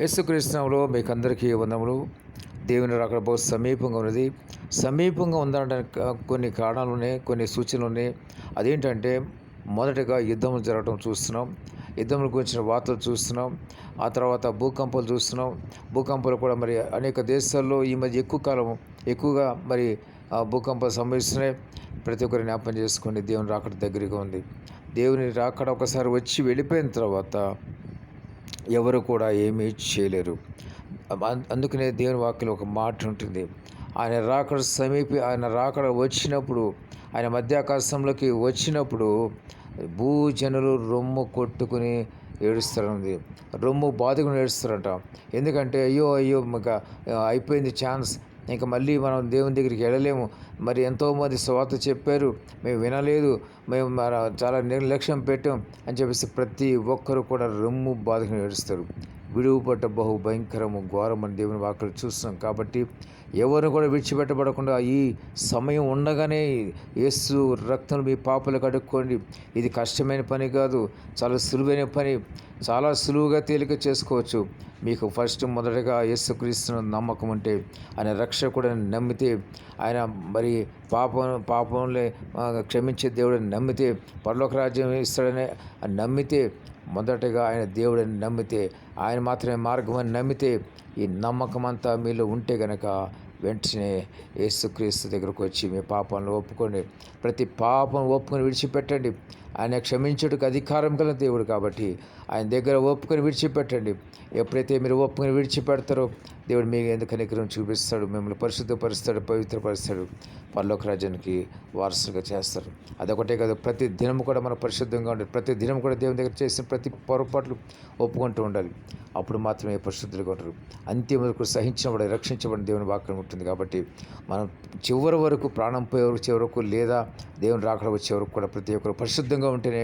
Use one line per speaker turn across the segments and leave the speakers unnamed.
యేసుకృష్ణంలో మీకు అందరికీ వందములు దేవుని అక్కడ బహు సమీపంగా ఉన్నది. సమీపంగా ఉందనడానికి కొన్ని కారణాలు ఉన్నాయి కొన్ని సూచనలు ఉన్నాయి అదేంటంటే మొదటగా యుద్ధములు జరగడం చూస్తున్నాం. యుద్ధముల గురించిన వార్తలు చూస్తున్నాం. ఆ తర్వాత భూకంపాలు చూస్తున్నాం. భూకంపాలు కూడా మరి అనేక దేశాల్లో ఈ మధ్య ఎక్కువ కాలం ఎక్కువగా మరి భూకంపాలు సంభవిస్తున్నాయి. ప్రతి ఒక్కరి జ్ఞాపం చేసుకోండి దేవుని రాకడ దగ్గరగా ఉంది. దేవుని రాకడ ఒకసారి వచ్చి వెళ్ళిపోయిన తర్వాత ఎవరు కూడా ఏమీ చేయలేరు. అందుకనే దేవుని వాక్యం ఒక మాట ఉంటుంది. ఆయన రాకడ సమీపి ఆయన రాకడ వచ్చినప్పుడు ఆయన మధ్యాకాశంలోకి వచ్చినప్పుడు భూజనులు రొమ్ము కొట్టుకుని ఏడుస్తారండి. రొమ్ము బాధకుని ఏడుస్తారంట. ఎందుకంటే అయ్యో అయ్యో ఇంకా అయిపోయింది ఛాన్స్. ఇంక మళ్ళీ మనం దేవుని దగ్గరికి వెళ్ళలేము. మరి ఎంతోమంది స్వాత చెప్పారు మేము వినలేదు మేము చాలా నిర్లక్ష్యం పెట్టాం అని చెప్పేసి ప్రతి ఒక్కరు కూడా రొమ్ము బాధకుని ఏడుస్తారు. విడువుపడ్డ బహు భయంకరము ఘోరమని దేవుని వాక్యలు చూస్తున్నాం కాబట్టి ఎవరు కూడా విడిచిపెట్టబడకుండా ఈ సమయం ఉండగానే యేసు రక్తం మీ పాపలు కడుక్కోండి ఇది కష్టమైన పని కాదు చాలా సులువైన పని చాలా సులువుగా తేలిక చేసుకోవచ్చు. మీకు ఫస్ట్ మొదటగా యేసుక్రీస్తును నమ్మకం ఉంటే ఆయన రక్షకుడని నమ్మితే ఆయన మరి పాపం పాపంలే క్షమించే దేవుడిని నమ్మితే పరలోక రాజ్యం ఇస్తాడని నమ్మితే మొదటగా ఆయన దేవుడిని నమ్మితే ఆయన మాత్రమే మార్గం అని నమ్మితే ఈ నమ్మకం అంతా మీలో ఉంటే గనక వెంటనే యేసుక్రీస్తు దగ్గరకు వచ్చి మీ పాపాలను ఒప్పుకొని ప్రతి పాపం ఒప్పుకొని విడిచిపెట్టండి. ఆయన క్షమించుటకు అధికారం గల దేవుడు కాబట్టి ఆయన దగ్గర ఒప్పుకొని విడిచిపెట్టండి. ఎప్పుడైతే మీరు ఒప్పుకొని విడిచిపెడతారో దేవుడు మీకు ఎందుకు కనికరం చూపిస్తాడు? మిమ్మల్ని పరిశుద్ధపరుస్తాడు పవిత్రపరుస్తాడు. పర్లోక రాజ్యానికి వారసులుగా చేస్తారు. అదొకటే కాదు ప్రతి దినం కూడా మనం పరిశుద్ధంగా ఉండాలి. ప్రతి దినం కూడా దేవుని దగ్గర చేసిన ప్రతి పొరపాట్లు ఒప్పుకుంటూ ఉండాలి. అప్పుడు మాత్రమే పరిశుద్ధులుగా ఉంటారు. అంత్యం వరకు సహించబడి రక్షించబడిన దేవుని వాక్యం ఉంటుంది కాబట్టి మనం చివరి వరకు ప్రాణం పోయే వరకు చివరకు లేదా దేవుని రాకడ వచ్చే వరకు కూడా ప్రతి ఒక్కరు పరిశుద్ధంగా ఉంటేనే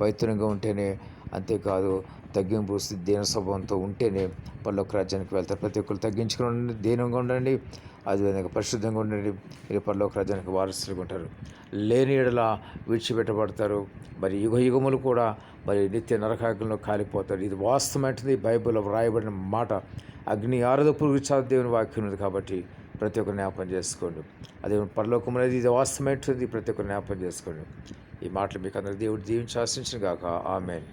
పవిత్రంగా ఉంటేనే అంతేకాదు తగ్గింపు దేన స్వభావంతో ఉంటేనే పర్లోక రాజ్యానికి వెళ్తారు. ప్రతి ఒక్కరు తగ్గించుకుని ఉండండి దేనంగా ఉండండి అదేవిధంగా పరిశుద్ధంగా ఉండండి. మీరు పర్లోక రాజ్యానికి వారసులుగా ఉంటారు. లేని ఎడలా విడిచిపెట్టబడతారు. మరి యుగ యుగములు కూడా మరి నిత్య నరకాగ్నిలో కాలిపోతారు. ఇది వాస్తవమైనది బైబిల్లో వ్రాయబడిన మాట అగ్ని ఆరదు పురుగు దేవుని వాక్యం ఉంది కాబట్టి ప్రతి ఒక్కరు జ్ఞాపం చేసుకోండి. అదే పరలోకం అనేది ఇది వాస్తవమైనది ప్రతి ఒక్కరు జ్ఞాపం చేసుకోండి. ఈ మాటలు మీకు అందరూ దేవుడు దీవించి ఆశించిన కాక ఆమెన్.